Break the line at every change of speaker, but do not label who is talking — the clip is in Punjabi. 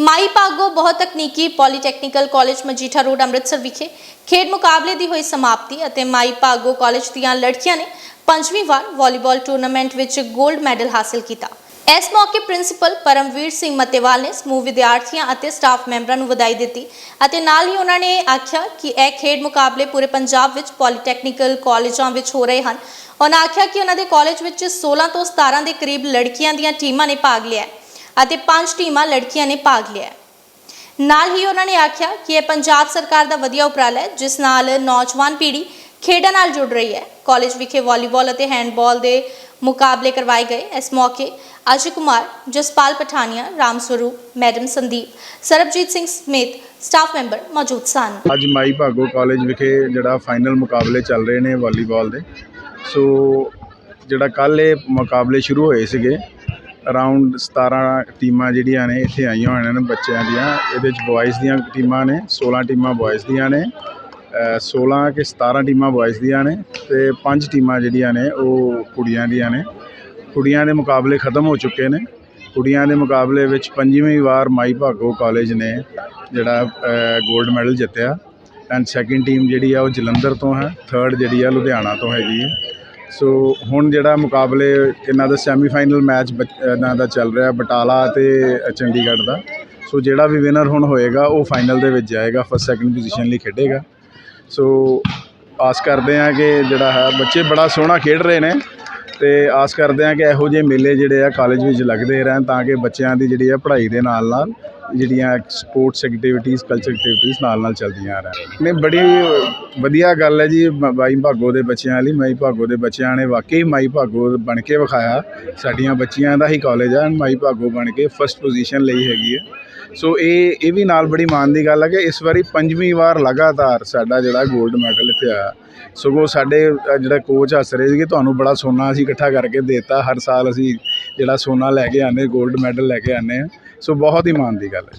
ਮਾਈ ਭਾਗੋ ਬਹੁਤ ਤਕਨੀਕੀ polytechnical college Majitha road Amritsar ਵਿਖੇ ਖੇਡ ਮੁਕਾਬਲੇ ਦੀ ਹੋਈ ਸਮਾਪਤੀ ਅਤੇ ਮਾਈ ਭਾਗੋ ਕਾਲਜ ਦੀਆਂ ਲੜਕੀਆਂ ਨੇ ਪੰਜਵੀਂ ਵਾਰ ਵਾਲੀਬਾਲ ਟੂਰਨਾਮੈਂਟ ਵਿੱਚ 골ਡ ਮੈਡਲ ਹਾਸਲ ਕੀਤਾ। ਇਸ ਮੌਕੇ ਪ੍ਰਿੰਸੀਪਲ ਪਰਮਵੀਰ ਸਿੰਘ ਮਤੇਵਾਲ ਨੇ ਸਮੂਹ ਵਿਦਿਆਰਥੀਆਂ ਅਤੇ ਸਟਾਫ ਮੈਂਬਰਾਂ ਨੂੰ ਵਧਾਈ ਦਿੱਤੀ ਅਤੇ ਨਾਲ ਹੀ ਉਹਨਾਂ ਨੇ ਆਖਿਆ ਕਿ ਇਹ ਖੇਡ ਮੁਕਾਬਲੇ ਪੂਰੇ ਪੰਜਾਬ ਵਿੱਚ ਪੋਲੀਟੈਕਨੀਕਲ ਕਾਲਜਾਂ ਵਿੱਚ ਹੋ ਰਹੇ ਹਨ। ਉਹਨਾਂ ਆਖਿਆ ਕਿ ਉਹਨਾਂ ਦੇ ਕਾਲਜ ਵਿੱਚ 16 ਤੋਂ 17 ਦੇ ਕਰੀਬ ਲੜਕੀਆਂ ਦੀਆਂ ਟੀਮਾਂ ਨੇ ਭਾਗ ਲਿਆ ਹੈ। ਅਤੇ ਪੰਜ ਟੀਮਾਂ ਲੜਕੀਆਂ ਨੇ ਭਾਗ ਲਿਆ ਨਾਲ ਹੀ ਉਹਨਾਂ ਨੇ ਆਖਿਆ ਕਿ ਇਹ ਪੰਜਾਬ ਸਰਕਾਰ ਦਾ ਵਧੀਆ ਉਪਰਾਲਾ ਹੈ, ਜਿਸ ਨਾਲ ਨੌਜਵਾਨ ਪੀੜ੍ਹੀ ਖੇਡਾਂ ਨਾਲ ਜੁੜ ਰਹੀ ਹੈ। ਕਾਲਜ ਵਿਖੇ ਵਾਲੀਬਾਲ ਅਤੇ ਹੈਂਡਬਾਲ ਦੇ ਮੁਕਾਬਲੇ ਕਰਵਾਏ ਗਏ। ਇਸ ਮੌਕੇ ਅਜੇ ਕੁਮਾਰ, ਜਸਪਾਲ ਪਠਾਨੀਆ, ਰਾਮ ਸਰੂਪ, ਮੈਡਮ ਸੰਦੀਪ, ਸਰਬਜੀਤ ਸਿੰਘ ਸਮੇਤ ਸਟਾਫ ਮੈਂਬਰ ਮੌਜੂਦ ਸਨ।
ਅੱਜ ਮਾਈ ਭਾਗੋ ਕਾਲਜ ਵਿਖੇ ਜਿਹੜਾ ਫਾਈਨਲ ਮੁਕਾਬਲੇ ਚੱਲ ਰਹੇ ਨੇ ਵਾਲੀਬਾਲ ਦੇ। ਸੋ ਜਿਹੜਾ ਕੱਲ ਇਹ ਮੁਕਾਬਲੇ ਸ਼ੁਰੂ ਹੋਏ ਸੀਗੇ ਅਰਾਊਂਡ 17 ਟੀਮਾਂ ਜਿਹੜੀਆਂ ਨੇ ਇੱਥੇ ਆਈਆਂ ਹੋਈਆਂ ਨੇ ਬੱਚਿਆਂ ਦੀਆਂ, ਇਹਦੇ 'ਚ ਬॉयਜ਼ ਦੀਆਂ ਟੀਮਾਂ ਨੇ 16 ਟੀਮਾਂ ਬॉयਜ਼ ਦੀਆਂ ਨੇ 16 ਕਿ 17 ਟੀਮਾਂ ਬॉयਜ਼ ਦੀਆਂ ਨੇ ਤੇ ਪੰਜ ਟੀਮਾਂ ਜਿਹੜੀਆਂ ਨੇ ਉਹ ਕੁੜੀਆਂ ਦੀਆਂ ਨੇ। ਕੁੜੀਆਂ ਦੇ ਮੁਕਾਬਲੇ ਖਤਮ ਹੋ ਚੁੱਕੇ ਨੇ। ਕੁੜੀਆਂ ਦੇ ਮੁਕਾਬਲੇ ਵਿੱਚ ਪੰਜਵੀਂ ਵਾਰ ਮਾਈ ਭਾਗੋ ਕਾਲਜ ਨੇ ਜਿਹੜਾ ਗੋਲਡ ਮੈਡਲ ਜਿੱਤਿਆ। ਐਂਡ ਸੈਕਿੰਡ ਟੀਮ ਜਿਹੜੀ ਆ ਉਹ ਜਲੰਧਰ ਤੋਂ ਹੈ ਥਰਡ ਜਿਹੜੀ ਆ ਲੁਧਿਆਣਾ ਤੋਂ ਹੈਗੀ ਹੈ। ਸੋ ਹੁਣ ਜਿਹੜਾ ਮੁਕਾਬਲੇ, ਇਹਨਾਂ ਦਾ ਸੈਮੀਫਾਈਨਲ ਮੈਚ ਇਹਨਾਂ ਦਾ ਚੱਲ ਰਿਹਾ, ਬਟਾਲਾ ਅਤੇ ਚੰਡੀਗੜ੍ਹ ਦਾ। ਸੋ ਜਿਹੜਾ ਵੀ ਵਿਨਰ ਹੁਣ ਹੋਏਗਾ, ਉਹ ਫਾਈਨਲ ਦੇ ਵਿੱਚ ਜਾਏਗਾ ਫਸਟ ਸੈਕਿੰਡ ਪੋਜੀਸ਼ਨ ਲਈ ਖੇਡੇਗਾ। ਸੋ ਆਸ ਕਰਦੇ ਹਾਂ ਕਿ ਜਿਹੜਾ ਹੈ, ਬੱਚੇ ਬੜਾ ਸੋਹਣਾ ਖੇਡ ਰਹੇ ਨੇ ਤੇ ਆਸ ਕਰਦੇ ਹਾਂ ਕਿ ਇਹੋ ਜਿਹੇ ਮੇਲੇ ਜਿਹੜੇ ਆ ਕਾਲਜ ਵਿੱਚ ਲੱਗਦੇ ਰਹਿਣ ਤਾਂ ਕਿ ਬੱਚਿਆਂ ਦੀ ਜਿਹੜੀ ਆ ਪੜ੍ਹਾਈ ਦੇ ਨਾਲ ਨਾਲ ਜਿਹੜੀਆਂ ਸਪੋਰਟਸ ਐਕਟੀਵਿਟੀਜ਼ ਕਲਚਰ ਐਕਟੀਵਿਟੀਜ਼ ਨਾਲ ਨਾਲ ਚੱਲਦੀਆਂ ਆ ਰਹਿਣ ਨੇ। ਬੜੀ ਵਧੀਆ ਗੱਲ ਹੈ ਜੀ, ਮ- ਮਾਈ ਭਾਗੋ ਦੇ ਬੱਚਿਆਂ ਲਈ, ਮਾਈ ਭਾਗੋ ਦੇ ਬੱਚਿਆਂ ਨੇ ਵਾਕਈ ਮਾਈ ਭਾਗੋ ਬਣ ਕੇ ਵਿਖਾਇਆ। ਸਾਡੀਆਂ ਬੱਚੀਆਂ ਦਾ ਹੀ ਕਾਲਜ ਆ, ਮਾਈ ਭਾਗੋ ਬਣ ਕੇ ਫਸਟ ਪੋਜੀਸ਼ਨ ਲਈ ਹੈਗੀ ਹੈ। ਸੋ ਇਹ ਇਹ ਵੀ ਨਾਲ ਬੜੀ ਮਾਣ ਦੀ ਗੱਲ ਹੈ ਕਿ ਇਸ ਵਾਰੀ ਪੰਜਵੀਂ ਵਾਰ ਲਗਾਤਾਰ ਸਾਡਾ ਜਿਹੜਾ 골ਡ ਮੈਡਲ ਇੱਥੇ ਆਇਆ। ਸਗੋਂ ਸਾਡੇ ਜਿਹੜਾ ਕੋਚ ਹੱਸ ਰਹੇ ਸੀਗੇ, ਤੁਹਾਨੂੰ ਬੜਾ ਸੋਨਾ ਅਸੀਂ ਇਕੱਠਾ ਕਰਕੇ ਦੇਤਾ। ਹਰ ਸਾਲ ਅਸੀਂ ਜਿਹੜਾ ਸੋਨਾ ਲੈ ਕੇ ਆਨੇ 골ਡ ਮੈਡਲ ਲੈ ਕੇ ਆਨੇ ਆ ਸੋ ਬਹੁਤ ਹੀ ਮਾਣ ਦੀ ਗੱਲ ਹੈ।